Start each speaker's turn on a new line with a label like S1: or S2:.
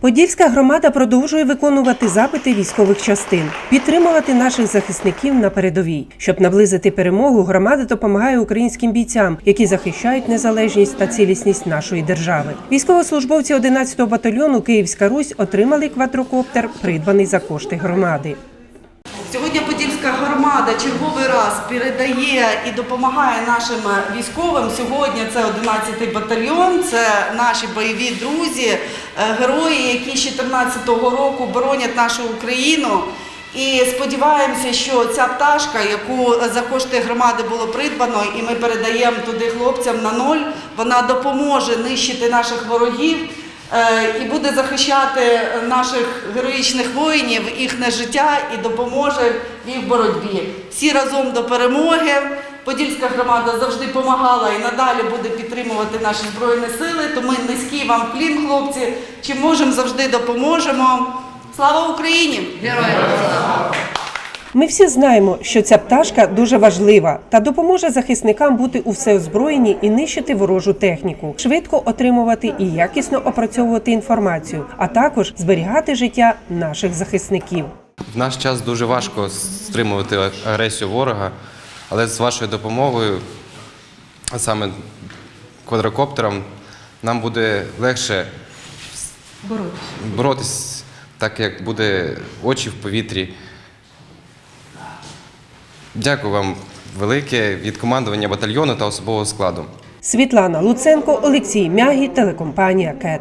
S1: Подільська громада продовжує виконувати запити військових частин, підтримувати наших захисників на передовій. Щоб наблизити перемогу, громада допомагає українським бійцям, які захищають незалежність та цілісність нашої держави. Військовослужбовці 11-го батальйону Київська Русь отримали квадрокоптер, придбаний за кошти громади.
S2: Сьогодні Подільська громада черговий раз передає і допомагає нашим військовим. Сьогодні це 11-й батальйон, це наші бойові друзі, е, герої, які з 14-го року боронять нашу Україну. І сподіваємося, що ця пташка, яку за кошти громади було придбано, і ми передаємо туди хлопцям на ноль, вона допоможе нищити наших ворогів. Е, і буде захищати наших героїчних воїнів, їхнє життя і допоможе в їх боротьбі. Всі разом до перемоги. Подільська громада завжди допомагала і надалі буде підтримувати наші збройні сили. Тому низький вам клін, хлопці. Чим можемо, завжди допоможемо. Слава Україні!
S1: Ми всі знаємо, що ця пташка дуже важлива та допоможе захисникам бути у всеозброєнні і нищити ворожу техніку, швидко отримувати і якісно опрацьовувати інформацію, а також зберігати життя наших захисників.
S3: В наш час дуже важко стримувати агресію ворога, але з вашою допомогою, а саме квадрокоптером, нам буде легше боротись, так як буде очі в повітрі. Дякую вам велике від командування батальйону та особового складу.
S1: Світлана Луценко, Олексій Мягі, телекомпанія КЕТ.